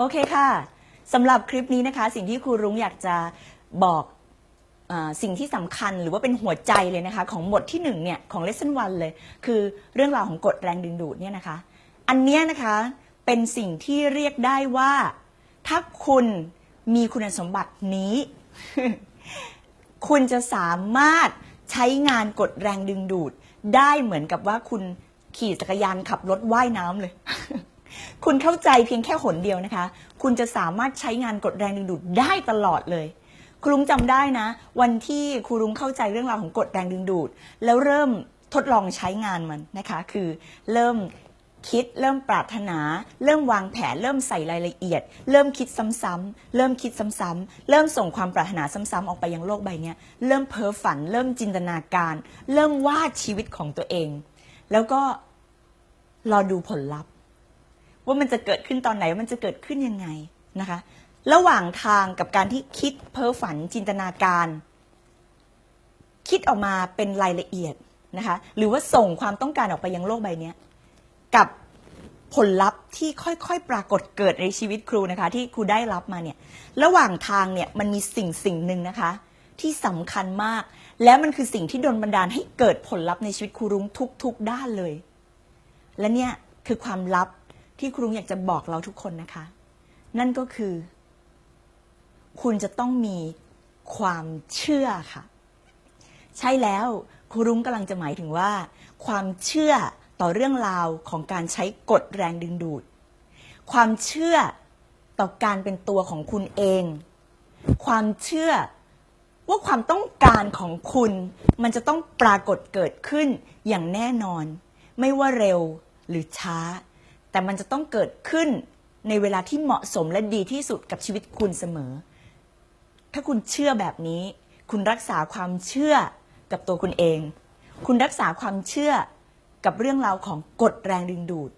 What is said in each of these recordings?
โอเคค่ะสำหรับคลิปนี้นะคะ สิ่งที่ครูรุ้งอยากจะบอกอสิ่งที่สำคัญหรือว่าเป็นหัวใจเลยนะคะ ของบทที่หนึ่งเนี่ยของ lesson 1 เลย คือเรื่องราวของกฎแรงดึงดูดเนี่ยนะคะ อันเนี้ยนะคะเป็นสิ่งที่เรียกได้ว่า ถ้าคุณมีคุณสมบัตินี้ คุณจะสามารถใช้งานกดแรงดึงดูด ได้เหมือนกับว่าคุณขี่จักรยานขับรถว่ายน้ำเลย คุณเข้าใจเพียงแค่หนเดียวนะคะ คุณจะสามารถใช้งานกดแรงดึงดูดได้ตลอดเลย ครูรุ้งจำได้นะ วันที่ครูรุ้งเข้าใจเรื่องราวของกฎแรงดึงดูด แล้วเริ่มทดลองใช้งานมันนะคะ คือเริ่มคิดเริ่มปรารถนา เริ่มวางแผน เริ่มใส่รายละเอียด เริ่มคิดซ้ำๆเริ่มคิดซ้ำๆเริ่มส่งความปรารถนาซ้ำๆออกไปยังโลกใบนี้เริ่มเพ้อฝัน เริ่มจินตนาการ เริ่มวาดชีวิตของตัวเอง แล้วก็รอดูผลลัพธ์ ว่ามันจะเกิดขึ้นตอนไหนว่ามันจะเกิดขึ้นยังไงนะคะ ระหว่างทางกับการที่คิดเพ้อฝันจินตนาการ คิดออกมาเป็นรายละเอียดนะคะ หรือว่าส่งความต้องการออกไปยังโลกใบนี้กับผลลัพธ์ที่ค่อยๆ ปรากฏเกิดในชีวิตครูนะคะ ที่ครูได้รับมาเนี่ย ระหว่างทางเนี่ยมันมีสิ่งสิ่งหนึ่งนะคะ ที่สำคัญมาก และมันคือสิ่งที่ดลบันดาลให้เกิดผลลัพธ์ในชีวิตครูรุ้งทุก ๆ ด้านเลย และเนี่ยคือความลับ ที่ครูรุ้งอยากจะบอกเราทุกคนนะคะ นั่นก็คือ คุณจะต้องมีความเชื่อค่ะ ใช่แล้วครูรุ้งกำลังจะหมายถึงว่า ความเชื่อต่อเรื่องราวของการใช้กฎแรงดึงดูด ความเชื่อต่อการเป็นตัวของคุณเอง ความเชื่อว่าความต้องการของคุณ มันจะต้องปรากฏเกิดขึ้นอย่างแน่นอน ไม่ว่าเร็วหรือช้า แต่มันจะต้องเกิดขึ้นในเวลาที่เหมาะสมและดีที่สุดกับชีวิตคุณเสมอ ถ้าคุณเชื่อแบบนี้ คุณรักษาความเชื่อกับตัวคุณเอง คุณรักษาความเชื่อกับเรื่องราวของกฎแรงดึงดูด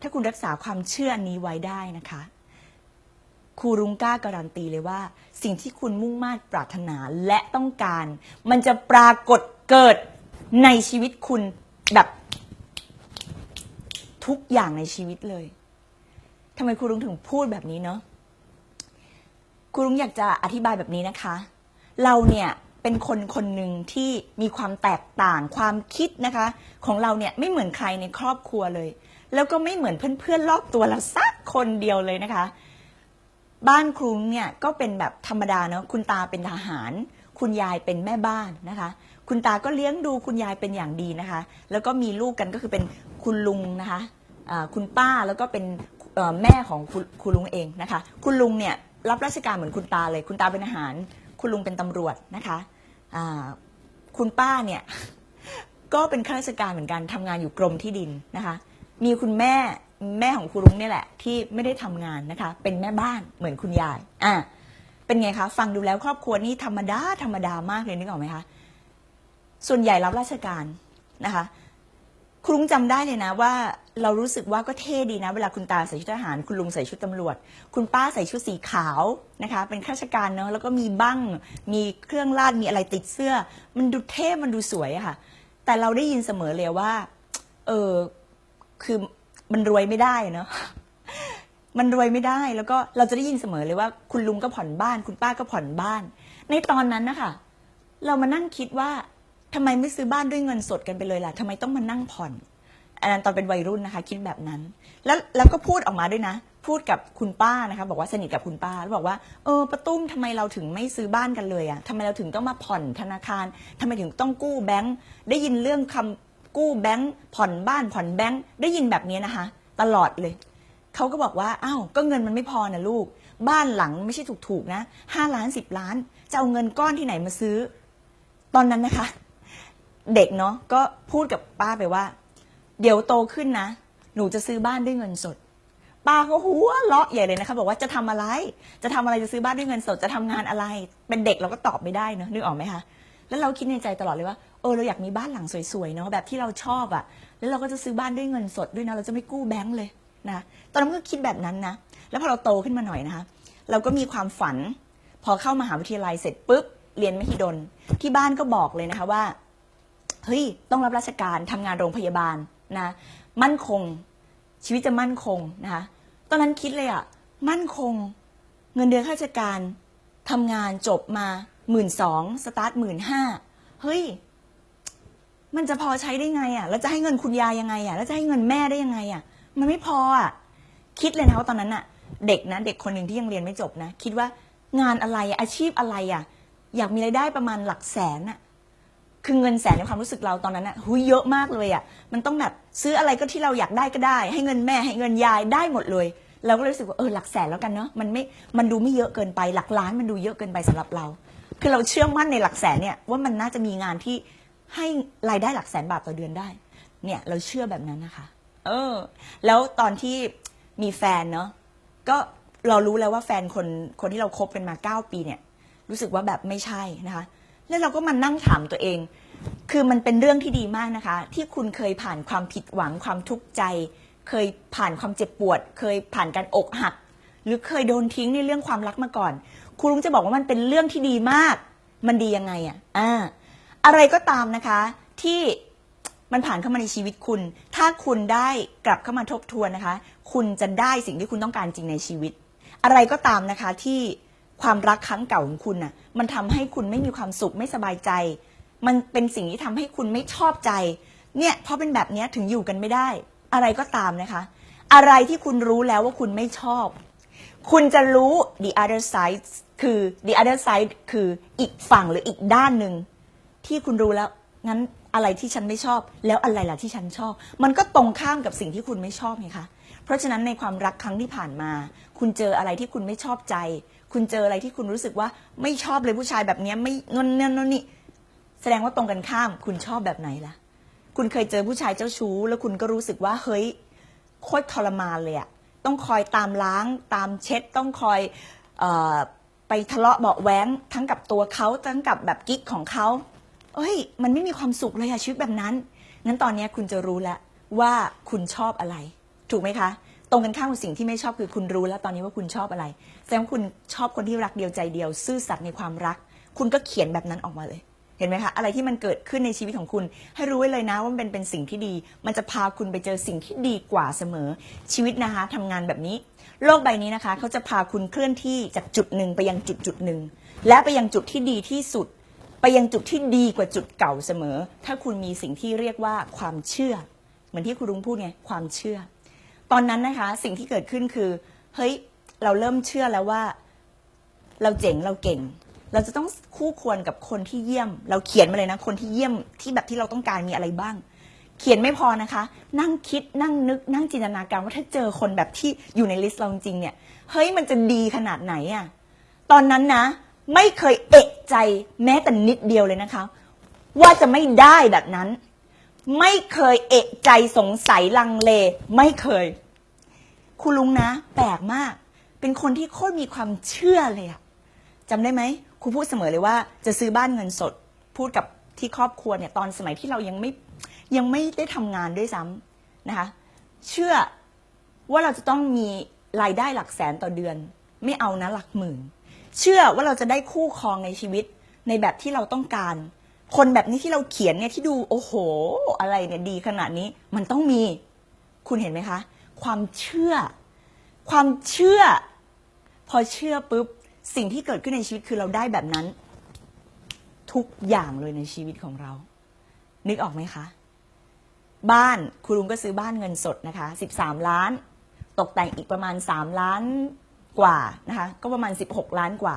ถ้าคุณรักษาความเชื่อนี้ไว้ได้นะคะครูรุงกล้าการันตีเลยว่า สิ่งที่คุณมุ่งมา่ปรารถนาและต้องการ มันจะปรากฏเกิดในชีวิตคุณแบบ ทุกอย่างในชีวิตเลยทำไมครูรุงถึงพูดแบบนี้เนาะครูรุ้งอยากจะอธิบายแบบนี้นะคะ เราเนี่ยเป็นคนคนหนึ่งที่มีความแตกต่างความคิดนะคะ ของเราเนี่ยไม่เหมือนใครในครอบครัวเลย แล้วก็ไม่เหมือนเพื่อนๆรอบตัวเราสักคนเดียวเลยนะคะ บ้านครูเนี่ยก็เป็นแบบธรรมดาเนาะคุณตาเป็นทหาร คุณยายเป็นแม่บ้านนะคะ คุณตาก็เลี้ยงดูคุณยายเป็นอย่างดีนะคะ แล้วก็มีลูกกันก็คือเป็นคุณลุงนะคะ คุณป้าแล้วก็เป็นแม่ของคุณคุณลุงเองนะคะ คุณลุงเนี่ยรับราชการเหมือนคุณตาเลย คุณตาเป็นทหาร คุณลุงเป็นตำรวจนะคะคุณป้าเนี่ยก็เป็นข้าราชการเหมือนกันทำงานอยู่กรมที่ดินนะคะ มีคุณแม่แม่ของครูรุ้งเนี่ยแหละ ที่ไม่ได้ทำงานนะคะ เป็นแม่บ้านเหมือนคุณยายอะเป็นไงคะฟังดูแล้วครอบครัวนี่ธรรมดาธรรมดามากเลยนึกออกไหมคะส่วนใหญ่รับราชการนะคะ ครุ้งจำได้เลยนะว่าเรารู้สึกว่าก็เท่ดีนะ เวลาคุณตาใส่ชุดทหาร คุณลุงใส่ชุดตำรวจ คุณป้าใส่ชุดสีขาวนะคะ เป็นข้าราชการเนาะแล้วก็มีบั้งมีเครื่องลาดมีอะไรติดเสื้อ มันดูเท่มันดูสวยอะค่ะ แต่เราได้ยินเสมอเลยว่า เออคือมันรวยไม่ได้เนาะมันรวยไม่ได้แล้วก็เราจะได้ยินเสมอเลยว่า คุณลุงก็ผ่อนบ้าน คุณป้าก็ผ่อนบ้าน ในตอนนั้นนะคะเรามานั่งคิดว่า ทำไมไม่ซื้อบ้านด้วยเงินสดกันไปเลยล่ะทำไมต้องมานั่งผ่อนอันนั้นตอนเป็นวัยรุ่นนะคะ คิดแบบนั้น แล้วแล้วก็พูดออกมาด้วยนะ พูดกับคุณป้านะคะ บอกว่าสนิทกับคุณป้าแล้วบอกว่าเออประตุ้มทำไมเราถึงไม่ซื้อบ้านกันเลยอะทำไมเราถึงต้องมาผ่อนธนาคารทำไมถึงต้องกู้แบงค์ได้ยินเรื่องคำกู้แบงค์ผ่อนบ้านผ่อนแบงค์ได้ยินแบบนี้นะคะ ตลอดเลยเขาก็บอกว่าอ้าวก็เงินมันไม่พอนะลูก บ้านหลังไม่ใช่ถูกๆนะห้าล้านสิบล้าน จะเอาเงินก้อนที่ไหนมาซื้อ ตอนนั้นนะคะ เด็กเนาะก็พูดกับป้าไปว่า เดี๋ยวโตขึ้นนะ หนูจะซื้อบ้านด้วยเงินสด ป้าก็หัวเราะใหญ่เลยนะคะ บอกว่าจะทำอะไร จะทำอะไรจะซื้อบ้านด้วยเงินสดจะทำงานอะไร เป็นเด็กเราก็ตอบไม่ได้เนอะนึกออกไหมคะแล้วเราคิดในใจตลอดเลยว่าเออเราอยากมีบ้านหลังสวยๆเนาะแบบที่เราชอบอะ่ะ แล้วเราก็จะซื้อบ้านด้วยเงินสดด้วยนะเราจะไม่กู้แบงก์เลยนะตอนนั้นก็คิดแบบนั้นนะ แล้วพอเราโตขึ้นมาหน่อยนะคะ เราก็มีความฝัน พอเข้ามหาวิทยาลัยเสร็จปุ๊บเรียนมหิดลที่บ้านก็บอกเลยนะคะว่า เฮ้ยต้องรับราชการทำงานโรงพยาบาลนะมั่นคงชีวิตจะมั่นคงนะคะตอนนั้นคิดเลยอะมั่นคงเงินเดือนข้าราชการทำงานจบมาหมื่นสองสตาร์ทหมื่นห้าเฮ้ย มันจะพอใช้ได้ไงอะแล้วจะให้เงินคุณยายยังไงอะแล้วจะให้เงินแม่ได้ยังไงอะมันไม่พออะคิดเลยนะว่าตอนนั้นอะเด็กนะเด็กคนหนึ่งที่ยังเรียนไม่จบนะ คิดว่างานอะไรอะอาชีพอะไรอะอยากมีรายได้ประมาณหลักแสนอะ คือเงินแสนในความรู้สึกเราตอนนั้นอะหุยเยอะมากเลยอะมันต้องแบบซื้ออะไรก็ที่เราอยากได้ก็ได้ ให้เงินแม่ให้เงินยายได้หมดเลย เราก็เลยรู้สึกว่าเออหลักแสนแล้วกันเนาะมันไม่มันดูไม่เยอะเกินไปหลักล้านมันดูเยอะเกินไปสำหรับเรา คือเราเชื่อมั่นในหลักแสนเนี่ยว่ามันน่าจะมีงานที่ให้รายได้หลักแสนบาทต่อเดือนได้ เนี่ยเราเชื่อแบบนั้นนะคะ เออ แล้วตอนที่มีแฟนเนาะก็เรารู้แล้วว่าแฟนคนคนที่เราคบกันมาเก้าปีเนี่ย รู้สึกว่าแบบไม่ใช่นะคะ แล้วเราก็มานั่งถามตัวเอง คือมันเป็นเรื่องที่ดีมากนะคะ ที่คุณเคยผ่านความผิดหวังความทุกข์ใจ เคยผ่านความเจ็บปวด เคยผ่านการอกหัก หรือเคยโดนทิ้งในเรื่องความรักมาก่อน ครูรุ้งจะบอกว่ามันเป็นเรื่องที่ดีมาก มันดียังไงอะอ่าอะไรก็ตามนะคะ ที่มันผ่านเข้ามาในชีวิตคุณ ถ้าคุณได้กลับเข้ามาทบทวนนะคะ คุณจะได้สิ่งที่คุณต้องการจริงในชีวิต อะไรก็ตามนะคะที่ความรักครั้งเก่าของคุณน่ะ มันทำให้คุณไม่มีความสุขไม่สบายใจ มันเป็นสิ่งที่ทำให้คุณไม่ชอบใจ เนี่ยเพราะเป็นแบบนี้ถึงอยู่กันไม่ได้ อะไรก็ตามนะคะ อะไรที่คุณรู้แล้วว่าคุณไม่ชอบ คุณจะรู้ the other side คือ the other side คืออีกฝั่งหรืออีกด้านหนึ่งที่คุณรู้แล้วงั้นอะไรที่ฉันไม่ชอบ แล้วอะไรล่ะที่ฉันชอบ มันก็ตรงข้ามกับสิ่งที่คุณไม่ชอบไงคะเพราะฉะนั้นในความรักครั้งที่ผ่านมา คุณเจออะไรที่คุณไม่ชอบใจ คุณเจออะไรที่คุณรู้สึกว่าไม่ชอบเลยผู้ชายแบบนี้ไม่นนนั่นนนนี่ แสดงว่าตรงกันข้ามคุณชอบแบบไหนล่ะ คุณเคยเจอผู้ชายเจ้าชู้ แล้วคุณก็รู้สึกว่าเฮ้ยโคตรทรมานเลยอะต้องคอยตามล้าง ตามเช็ด ต้องคอยออไปทะเลาะเบาะแว้งทั้งกับตัวเขาทั้งกับแบบกิ๊กของเขาเอ้ย มันไม่มีความสุขเลยอะชีวิตแบบนั้นงั้นตอนนี้คุณจะรู้แล้วว่าคุณชอบอะไร ถูกไหมคะ ตรงกันข้ามกับสิ่งที่ไม่ชอบคือคุณรู้แล้วตอนนี้ว่าคุณชอบอะไรแสดงว่าคุณชอบคนที่รักเดียวใจเดียว ซื่อสัตย์ในความรัก คุณก็เขียนแบบนั้นออกมาเลย เห็นไหมคะอะไรที่มันเกิดขึ้นในชีวิตของคุณ ให้รู้ไว้เลยนะว่ามันเป็นเป็นสิ่งที่ดี มันจะพาคุณไปเจอสิ่งที่ดีกว่าเสมอ ชีวิตนะคะทำงานแบบนี้ โลกใบนี้นะคะเขาจะพาคุณเคลื่อนที่จากจุดหนึ่งไปยังจุดจุดหนึ่งและไปยังจุดที่ดีที่สุด ไปยังจุดที่ดีกว่าจุดเก่าเสมอ ถ้าคุณมีสิ่งที่เรียกว่าความเชื่อ เหมือนที่คุณลุงพูดไงความเชื่อ ตอนนั้นนะคะสิ่งที่เกิดขึ้นคือเฮ้ยเราเริ่มเชื่อแล้วว่า เราเจ๋งเราเก่ง เราจะต้องคู่ควรกับคนที่เยี่ยม เราเขียนมาเลยนะ คนที่เยี่ยมที่แบบที่เราต้องการมีอะไรบ้าง เขียนไม่พอนะคะ นั่งคิดนั่งนึก นั่งจินตนาการว่าถ้าเจอคนแบบที่อยู่ในลิสต์เราจริงเนี่ยเฮ้ยมันจะดีขนาดไหนอะตอนนั้นนะ ไม่เคยเอะใจแม้แต่นิดเดียวเลยนะคะ ว่าจะไม่ได้แบบนั้น ไม่เคยเอะใจสงสัยลังเล ไม่เคยคุณลุงนะ แปลกมาก เป็นคนที่โคตรมีความเชื่อเลยอะจำได้ไหม ครูพูดเสมอเลยว่าจะซื้อบ้านเงินสด พูดกับที่ครอบครัวเนี่ยตอนสมัยที่เรายังไม่ยังไม่ได้ทำงานด้วยซ้ำนะคะ เชื่อว่าเราจะต้องมีรายได้หลักแสนต่อเดือน ไม่เอานะหลักหมื่น เชื่อว่าเราจะได้คู่ครองในชีวิตในแบบที่เราต้องการ คนแบบนี้ที่เราเขียนเนี่ยที่ดูโอ้โห อะไรเนี่ยดีขนาดนี้มันต้องมี คุณเห็นไหมคะ ความเชื่อ ความเชื่อ พอเชื่อปุ๊บ สิ่งที่เกิดขึ้นในชีวิตคือเราได้แบบนั้น ทุกอย่างเลยในชีวิตของเรา นึกออกไหมคะ บ้านคุณลุงก็ซื้อบ้านเงินสดนะคะ 13 ล้าน ตกแต่งอีกประมาณ 3 ล้านกว่านะคะ ก็ประมาณ 16 ล้านกว่า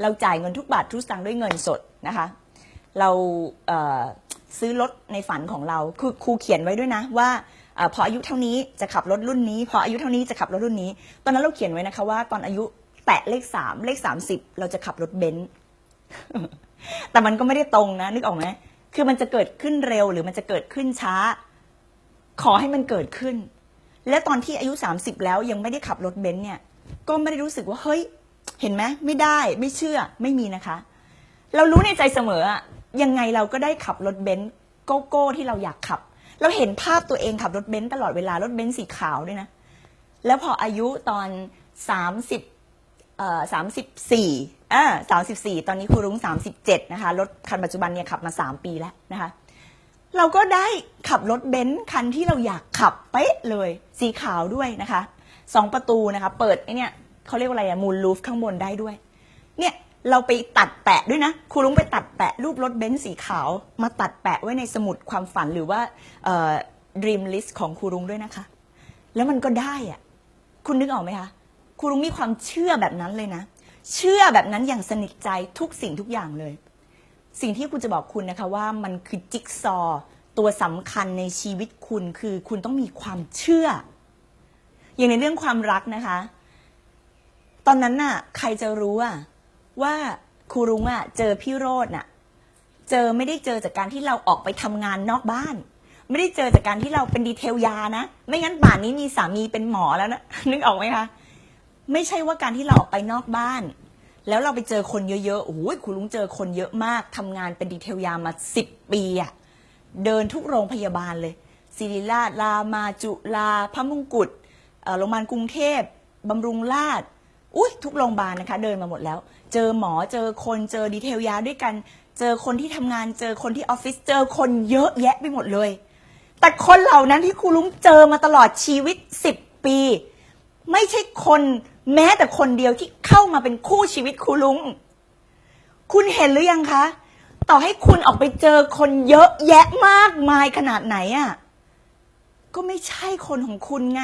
เราจ่ายเงินทุกบาททุกสตางค์ด้วยเงินสดนะคะ เราเซื้อรถในฝันของเรา คือครูเขียนไว้ด้วยนะว่าอพออายุเท่านี้จะขับรถรุ่นนี้ พออายุเท่านี้จะขับรถรุ่นนี้ ตอนนั้นเราเขียนไว้นะคะว่าตอนอายุ แตะเลขสามเลขสามสิบเราจะขับรถเบนซ์แต่มันก็ไม่ได้ตรงนะ นึกออกไหมคือมันจะเกิดขึ้นเร็วหรือมันจะเกิดขึ้นช้า ขอให้มันเกิดขึ้น และตอนที่อายุ 30 แล้วยังไม่ได้ขับรถเบนซ์เนี่ย ก็ไม่ได้รู้สึกว่าเฮ้ย เห็นไหมไม่ได้ไม่เชื่อไม่มีนะคะ เรารู้ในใจเสมอยังไงเราก็ได้ขับรถเบนซ์โกโก้ที่เราอยากขับ เราเห็นภาพตัวเองขับรถเบนซ์ตลอดเวลารถเบนซ์สีขาวด้วยนะ แล้วพออายุตอน 30 เอ่อ34อ่า34ตอนนี้ครูรุ้ง37นะคะ รถคันปัจจุบันเนี่ยขับมา3ปีแล้วนะคะ เราก็ได้ขับรถเบนซ์คันที่เราอยากขับเป๊ะเลย สีขาวด้วยนะคะสองประตูนะคะ เปิดไอเนี่ยเขาเรียกว่าอะไรอะมูลลูฟข้างบนได้ด้วย เนี่ยเราไปตัดแปะด้วยนะครูลุงไปตัดแปะรูปรถเบนซ์สีขาว มาตัดแปะไว้ในสมุดความฝันหรือว่าเอ่อ dream list ของครูลุงด้วยนะคะ แล้วมันก็ได้อะคุณนึกออกไหมคะ ครูลุงมีความเชื่อแบบนั้นเลยนะ เชื่อแบบนั้นอย่างสนิทใจทุกสิ่งทุกอย่างเลย สิ่งที่คุณจะบอกคุณนะคะว่ามันคือจิ๊กซอตัวสำคัญในชีวิตคุณคือคุณต้องมีความเชื่อ อย่างในเรื่องความรักนะคะ ตอนนั้นน่ะ ใครจะรู้อะว่าครูรุ้งอะเจอพี่โรดน่ะ เจอไม่ได้เจอจากการที่เราออกไปทำงานนอกบ้าน ไม่ได้เจอจากการที่เราเป็นดีเทลยานะ ไม่งั้นป่านนี้มีสามีเป็นหมอแล้วนะนึกออกไหมคะ ไม่ใช่ว่าการที่เราออกไปนอกบ้าน แล้วเราไปเจอคนเยอะๆโอ้ยคุณลุงเจอคนเยอะมากทำงานเป็นดีเทลยามาสิบปีอะเดินทุกโรงพยาบาลเลยศิริราชรามาจุฬาพระมงกุฎโรงพยาบาลกรุงเทพบำรุงราษฎร์อุ้ยทุกโรงพยาบาลนะคะ เดินมาหมดแล้ว เจอหมอเจอคนเจอดีเทลยาด้วยกัน เจอคนที่ทำงานเจอคนที่ออฟฟิศเจอคนเยอะแยะไปหมดเลย แต่คนเหล่านั้นที่ครูลุงเจอมาตลอดชีวิตสิบปี ไม่ใช่คน แม้แต่คนเดียวที่เข้ามาเป็นคู่ชีวิตครูลุง คุณเห็นหรือยังคะ ต่อให้คุณออกไปเจอคนเยอะแยะมากมายขนาดไหนอะ่ะ ก็ไม่ใช่คนของคุณไง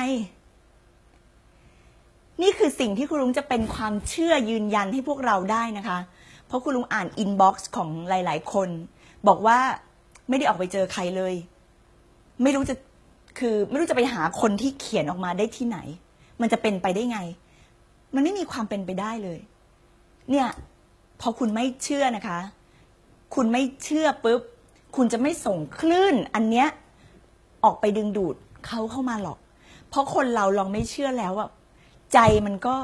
นี่คือสิ่งที่คุณลุงจะเป็นความเชื่อยืนยันให้พวกเราได้นะคะ เพราะคุณลุงอ่านอินบ็อกซ์ของหลาย ๆ คน บอกว่าไม่ได้ออกไปเจอใครเลย ไม่รู้จะคือไม่รู้จะไปหาคนที่เขียนออกมาได้ที่ไหน มันจะเป็นไปได้ไง มันไม่มีความเป็นไปได้เลย เนี่ยพอคุณไม่เชื่อนะคะ คุณไม่เชื่อปุ๊บ คุณจะไม่ส่งคลื่น อันเนี้ยออกไปดึงดูดเขาเข้ามาหรอก เพราะคนเราลองไม่เชื่อแล้วอะใจมันก็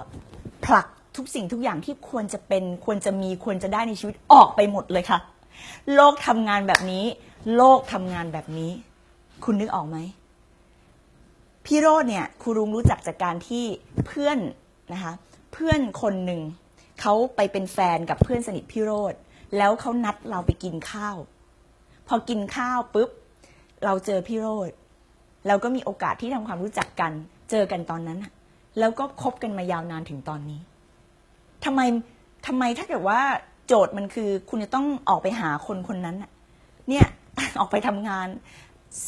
ผลักทุกสิ่งทุกอย่างที่ควรจะเป็นควรจะมีควรจะได้ในชีวิตออกไปหมดเลยค่ะ โลกทำงานแบบนี้ โลกทำงานแบบนี้ คุณนึกออกไหมพี่โรดเนี่ยครูรุงรู้จักจากการที่เพื่อน นะคะเพื่อนคนหนึ่งเขาไปเป็นแฟนกับเพื่อนสนิทพี่โรดแล้วเขานัดเราไปกินข้าว พอกินข้าวปุ๊บ เราเจอพี่โรดเราก็มีโอกาสที่ทำความรู้จักกัน เจอกันตอนนั้นอะแล้วก็คบกันมายาวนานถึงตอนนี้ทำไมทำไมถ้าเกิดว่าโจทย์มันคือคุณจะต้องออกไปหาคนคนนั้นอะเนี่ยออกไปทำงาน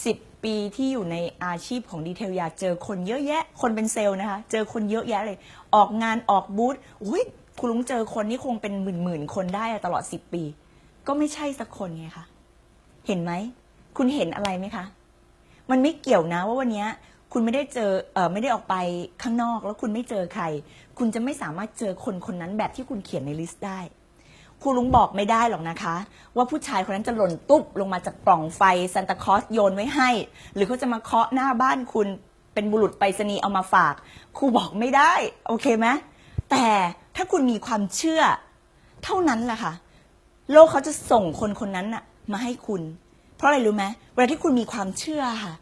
สิบ ปีที่อยู่ในอาชีพของดีเทลยาเจอคนเยอะแยะ คนเป็นเซลล์นะคะ เจอคนเยอะแยะเลย ออกงานออกบูธอุ้ยคุณลุงเจอคนนี่คงเป็นหมื่นหมื่นๆคนได้ตลอดสิบปี ก็ไม่ใช่สักคนไงคะเห็นไหม คุณเห็นอะไรไหมคะ มันไม่เกี่ยวนะว่าวันนี้คุณไม่ได้เจอเออไม่ได้ออกไปข้างนอกแล้วคุณไม่เจอใคร คุณจะไม่สามารถเจอคนคนนั้นแบบที่คุณเขียนในลิสต์ได้ ครูลุงบอกไม่ได้หรอกนะคะ ว่าผู้ชายคนนั้นจะหล่นตุ๊บลงมาจากปล่องไฟซันตาคลอสโยนไว้ให้ หรือเขาจะมาเคาะหน้าบ้านคุณเป็นบุรุษไปรษณีย์เอามาฝากครูบอกไม่ได้ โอเคไหมแต่ถ้าคุณมีความเชื่อ เท่านั้นแหละค่ะ โลกเขาจะส่งคนคนนั้นน่ะมาให้คุณ เพราะอะไรรู้ไหมเวลาที่คุณมีความเชื่อค่ะ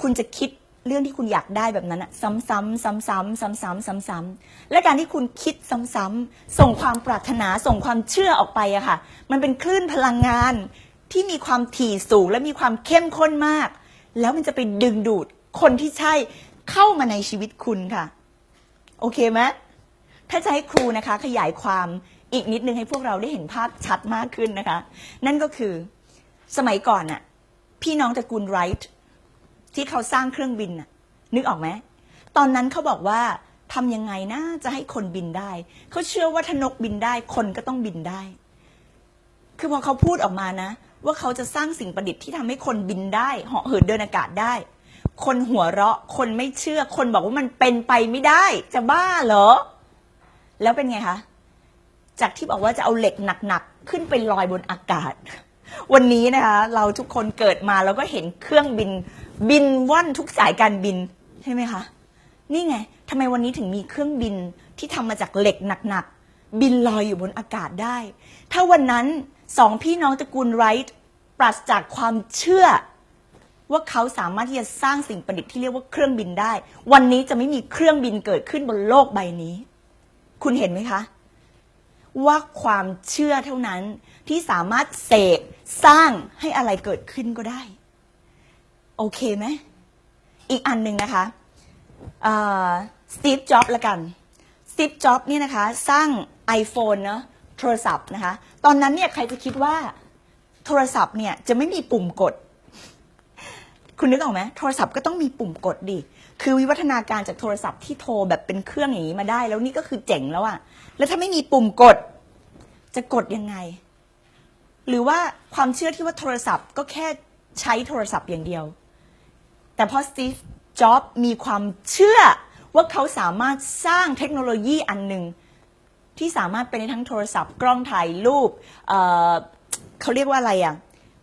คุณจะคิด เรื่องที่คุณอยากได้แบบนั้นอะซ้ำๆซ้ำๆซ้ำๆซ้ำๆซ้ำและการที่คุณคิดซ้ำๆส่งความปรารถนาส่งความเชื่อออกไปอะค่ะ มันเป็นคลื่นพลังงานที่มีความถี่สูงและมีความเข้มข้นมาก แล้วมันจะไปดึงดูดคนที่ใช่เข้ามาในชีวิตคุณค่ะ โอเคไหมถ้าจะให้ครูนะคะ ขยายความอีกนิดนึงให้พวกเราได้เห็นภาพชัดมากขึ้นนะคะ นั่นก็คือสมัยก่อนน่ะพี่น้องตระกูลไรท์ ที่เขาสร้างเครื่องบินน่ะนึกออกไหมตอนนั้นเขาบอกว่าทำยังไงนะจะให้คนบินได้ เขาเชื่อว่าถ้านกบินได้คนก็ต้องบินได้ คือพอเขาพูดออกมานะ ว่าเขาจะสร้างสิ่งประดิษฐ์ที่ทำให้คนบินได้เหาะเหินเดินอากาศได้ คนหัวเราะ คนไม่เชื่อ คนบอกว่ามันเป็นไปไม่ได้ จะบ้าเหรอ แล้วเป็นไงคะ จากที่บอกว่าจะเอาเหล็กหนักๆขึ้นไปลอยบนอากาศ วันนี้นะคะเราทุกคนเกิดมาเราก็เห็นเครื่องบิน บินว่อนทุกสายการบินใช่ไหมคะ นี่ไงทำไมวันนี้ถึงมีเครื่องบินที่ทำมาจากเหล็กหนักๆบินลอยอยู่บนอากาศได้ ถ้าวันนั้นสองพี่น้องตระกูลไรท์ปราศจากความเชื่อ ว่าเขาสามารถที่จะสร้างสิ่งประดิษฐ์ที่เรียกว่าเครื่องบินได้ วันนี้จะไม่มีเครื่องบินเกิดขึ้นบนโลกใบนี้ คุณเห็นไหมคะ ว่าความเชื่อเท่านั้นที่สามารถเสกสร้างให้อะไรเกิดขึ้นก็ได้ โอเคไหมอีกอันหนึ่งนะคะสตีฟจ็อบละกันสตีฟจ็อบเนี่ยนะคะ สร้าง iPhone เนอะโทรศัพท์นะคะ ตอนนั้นเนี่ยใครจะคิดว่า โทรศัพท์เนี่ยจะไม่มีปุ่มกด คุณนึกออกไหมโทรศัพท์ก็ต้องมีปุ่มกดดิ คือวิวัฒนาการจากโทรศัพท์ที่โทรแบบเป็นเครื่องอย่างนี้มาได้ แล้วนี่ก็คือเจ๋งแล้วอะแล้วถ้าไม่มีปุ่มกด จะกดยังไง หรือว่าความเชื่อที่ว่าโทรศัพท์ก็แค่ใช้โทรศัพท์อย่างเดียว แต่พอสตีฟจ็อบมีความเชื่อว่าเขาสามารถสร้างเทคโนโลยีอันหนึ่งที่สามารถเป็นได้ทั้งโทรศัพท์ กล้องถ่ายรูปเเขาเรียกว่าอะไรอะ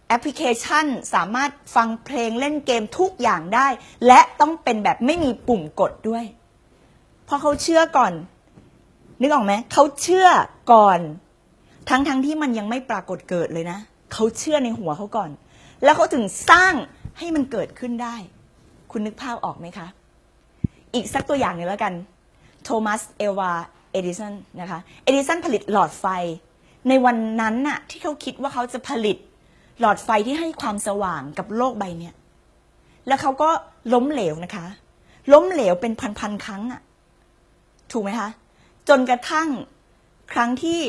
แอปพลิเคชันสามารถฟังเพลงเล่นเกมทุกอย่างได้ และต้องเป็นแบบไม่มีปุ่มกดด้วย เพราะเขาเชื่อก่อน นึกออกไหมเขาเชื่อก่อน ทั้งทั้งที่มันยังไม่ปรากฏเกิดเลยนะเขาเชื่อในหัวเขาก่อน แล้วเขาถึงสร้างให้มันเกิดขึ้นได้ คุณนึกภาพออกไหมคะ อีกสักตัวอย่างหนึ่งแล้วกัน โทมัสเอวาเอดิสันนะคะ เอดิสันผลิตหลอดไฟ ในวันนั้นน่ะที่เขาคิดว่าเขาจะผลิต หลอดไฟที่ให้ความสว่างกับโลกใบเนี้ยแล้วเขาก็ล้มเหลวนะคะ ล้มเหลวเป็นพันๆครั้งอะถูกไหมคะจนกระทั่งครั้งที่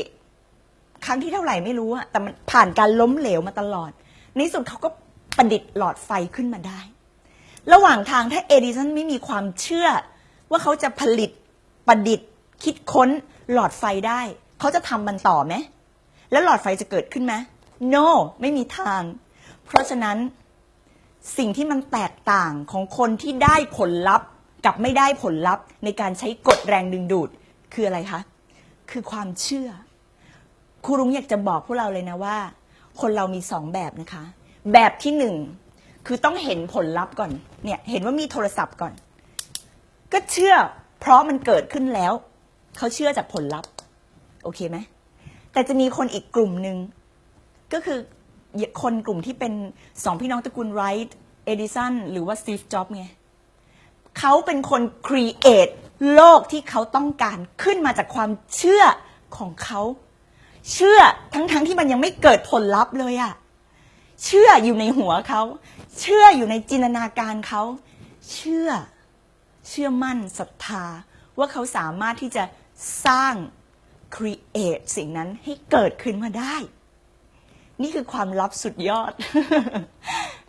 ครั้งที่เท่าไหร่ไม่รู้อะแต่มันผ่านการล้มเหลวมาตลอดในสุดเขาก็ประดิษฐ์หลอดไฟขึ้นมาได้ ระหว่างทางถ้าเอดิสันไม่มีความเชื่อ ว่าเขาจะผลิตประดิษฐ์ คิดค้นหลอดไฟได้ เขาจะทำมันต่อไหม แล้วหลอดไฟจะเกิดขึ้นไหม no ไม่มีทาง เพราะฉะนั้นสิ่งที่มันแตกต่างของคนที่ได้ผลลัพธ์กับไม่ได้ผลลัพธ์ในการใช้กฎแรงดึงดูดคืออะไรคะ คือความเชื่อ ครูรุ้งอยากจะบอกพวกเราเลยนะว่า คนเรามีสองแบบนะคะ แบบที่หนึ่งคือต้องเห็นผลลัพธ์ก่อน เนี่ยเห็นว่ามีโทรศัพท์ก่อน ก็เชื่อ เพราะมันเกิดขึ้นแล้ว เขาเชื่อจากผลลัพธ์ โอเคไหม แต่จะมีคนอีกกลุ่มหนึ่ง ก็คือคนกลุ่มที่เป็นสองพี่น้องตระกูลไรท์เอดิสันหรือว่าสตีฟจ็อบไงเขาเป็นคนครีเอทโลกที่เขาต้องการขึ้นมาจากความเชื่อของเขาเชื่อทั้งๆทที่มันยังไม่เกิดผลลัพธ์เลยอะเชื่ออยู่ในหัวเขาเชื่ออยู่ในจินตนาการเขาเชื่อเชื่อมั่นศรัทธา ว่าเขาสามารถที่จะสร้าง create สิ่งนั้นให้เกิดขึ้นมาได้ นี่คือความลับสุดยอด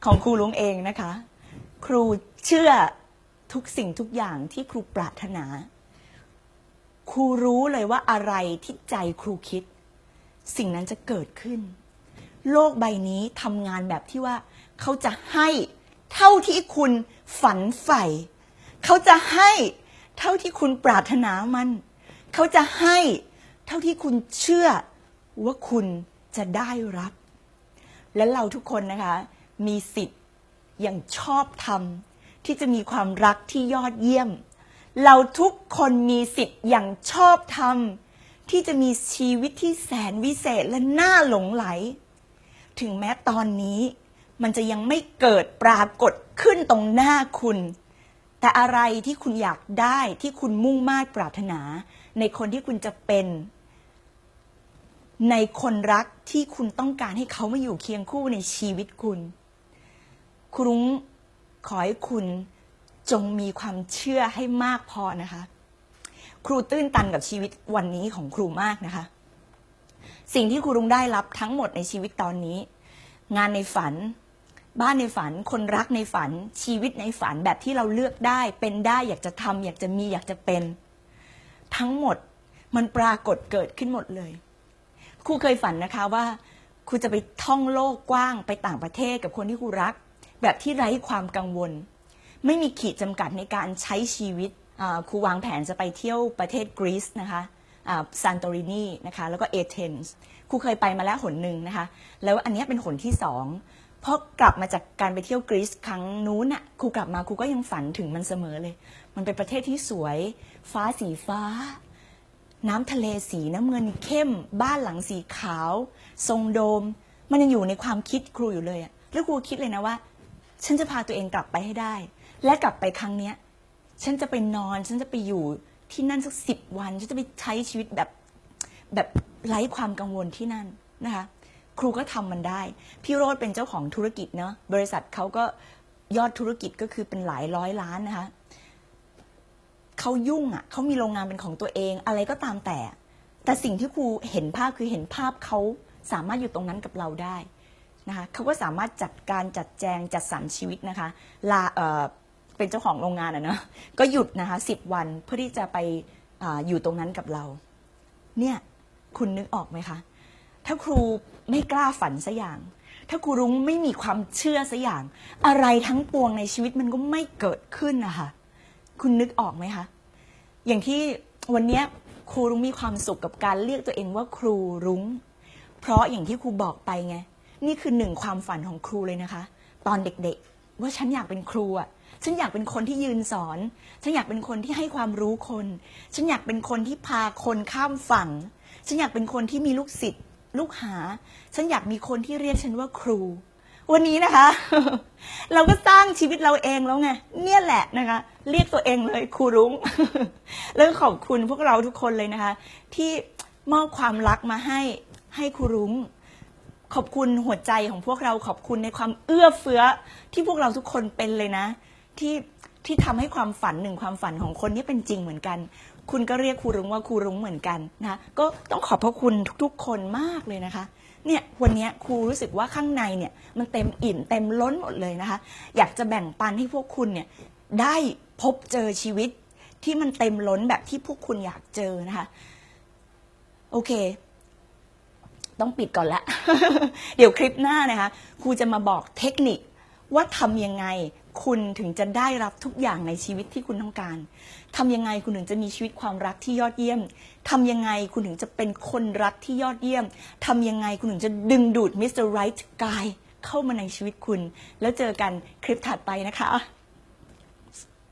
ของครูลุงเองนะคะ ครูเชื่อทุกสิ่งทุกอย่างที่ครูปรารถนา ครูรู้เลยว่าอะไรที่ใจครูคิด สิ่งนั้นจะเกิดขึ้น โลกใบนี้ทำงานแบบที่ว่า เขาจะให้เท่าที่คุณฝันใฝ่เขาจะให้เท่าที่คุณปรารถนามัน เขาจะให้เท่าที่คุณเชื่อว่าคุณจะได้รับ และเราทุกคนนะคะ มีสิทธิ์อย่างชอบธรรมที่จะมีความรักที่ยอดเยี่ยม เราทุกคนมีสิทธิ์อย่างชอบธรรมที่จะมีชีวิตที่แสนวิเศษและน่าหลงไหล ถึงแม้ตอนนี้มันจะยังไม่เกิดปรากฏขึ้นตรงหน้าคุณ แต่อะไรที่คุณอยากได้ที่คุณมุ่งมา่ปรารถนา ในคนที่คุณจะเป็น ในคนรักที่คุณต้องการให้เขามาอยู่เคียงคู่ในชีวิตคุณ ครุ้งขอให้คุณจงมีความเชื่อให้มากพอนะคะ ครูตื้นตันกับชีวิตวันนี้ของครูมากนะคะ สิ่งที่ครูรุ้งได้รับทั้งหมดในชีวิตตอนนี้ งานในฝัน บ้านในฝัน คนรักในฝัน ชีวิตในฝันแบบที่เราเลือกได้ เป็นได้อยากจะทำอยากจะมีอยากจะเป็น ทั้งหมดมันปรากฏเกิดขึ้นหมดเลย ครูเคยฝันนะคะว่าครูจะไปท่องโลกกว้างไปต่างประเทศกับคนที่ครูรัก แบบที่ไร้ความกังวล ไม่มีขีดจำกัดในการใช้ชีวิตครูวางแผนจะไปเที่ยวประเทศกรีซนะคะซานโตรินีนะคะแล้วก็เอเธนส์ครูเคยไปมาแล้วหนหนึ่งนะคะแล้วอันนี้เป็นหนที่สองเพราะกลับมาจากการไปเที่ยวกรีซครั้งนู้นน่ะครูกลับมาครูก็ยังฝันถึงมันเสมอเลย มันเป็นประเทศที่สวย ฟ้าสีฟ้า น้ำทะเลสีน้ำเงินเข้ม บ้านหลังสีขาว ทรงโดม มันยังอยู่ในความคิดครูอยู่เลยอะแล้วครูคิดเลยนะว่า ฉันจะพาตัวเองกลับไปให้ได้ และกลับไปครั้งเนี้ย ฉันจะไปนอน ฉันจะไปอยู่ที่นั่นสักสิบวัน ฉันจะไปใช้ชีวิตแบบแบบไร้ความกังวลที่นั่นนะคะครูก็ทำมันได้ พี่โรดเป็นเจ้าของธุรกิจเนาะบริษัทเขาก็ยอดธุรกิจก็คือเป็นหลายร้อยล้านนะคะ เขายุ่งอะเขามีโรงงานเป็นของตัวเองอะไรก็ตามแต่ แต่สิ่งที่ครูเห็นภาพคือเห็นภาพเขาสามารถอยู่ตรงนั้นกับเราได้นะคะเขาก็สามารถจัดการจัดแจงจัดสรรชีวิตนะคะลาเอ่อเป็นเจ้าของโรงงานอะเนาะก็หยุดนะคะสิบวันเพื่อที่จะไปออยู่ตรงนั้นกับเรา เนี่ยคุณนึกออกไหมคะถ้าครูไม่กล้าฝันสัอย่าง ถ้าครูรุ้งไม่มีความเชื่อสัอย่าง อะไรทั้งปวงในชีวิตมันก็ไม่เกิดขึ้นนะคะ คุณนึกออกไหมคะ อย่างที่วันนี้ครูรุ้งมีความสุขกับการเรียกตัวเองว่าครูรุ้ง เพราะอย่างที่ครูบอกไปไง นี่คือหนึ่งความฝันของครูเลยนะคะ ตอนเด็กๆ ว่าฉันอยากเป็นครูอะฉันอยากเป็นคนที่ยืนสอน ฉันอยากเป็นคนที่ให้ความรู้คน ฉันอยากเป็นคนที่พาคนข้ามฝั่ง ฉันอยากเป็นคนที่มีลูกศิษย์ลูกหา ฉันอยากมีคนที่เรียกฉันว่าครู วันนี้นะคะ เราก็สร้างชีวิตเราเองแล้วไงเนี่ยแหละนะคะ เรียกตัวเองเลยครูรุ้ง แล้วขอบคุณพวกเราทุกคนเลยนะคะ ที่มอบความรักมาให้ให้ครูรุ้ง ขอบคุณหัวใจของพวกเราขอบคุณในความเอื้อเฟื้อที่พวกเราทุกคนเป็นเลยนะ ที่ที่ทำให้ความฝันหนึ่งความฝันของคนนี้เป็นจริงเหมือนกัน คุณก็เรียกครูรุ้งว่าครูรุ้งเหมือนกันนะก็ต้องขอบพระคุณทุกๆ คนมากเลยนะคะ เนี่ยวันนี้ครูรู้สึกว่าข้างในเนี่ยมันเต็มอิ่มเต็มล้นหมดเลยนะคะ อยากจะแบ่งปันให้พวกคุณเนี่ยได้พบเจอชีวิตที่มันเต็มล้นแบบที่พวกคุณอยากเจอนะคะ โอเค ต้องปิดก่อนละ เดี๋ยวคลิปหน้านะคะครูจะมาบอกเทคนิคว่าทำยังไง คุณถึงจะได้รับทุกอย่างในชีวิตที่คุณต้องการทำยังไงคุณถึงจะมีชีวิตความรักที่ยอดเยี่ยมทำยังไงคุณถึงจะเป็นคนรักที่ยอดเยี่ยมทำยังไงคุณถึงจะดึงดูดมิสเตอร์ไรท์กายเข้ามาในชีวิตคุณ แล้วเจอกันคลิปถัดไปนะคะ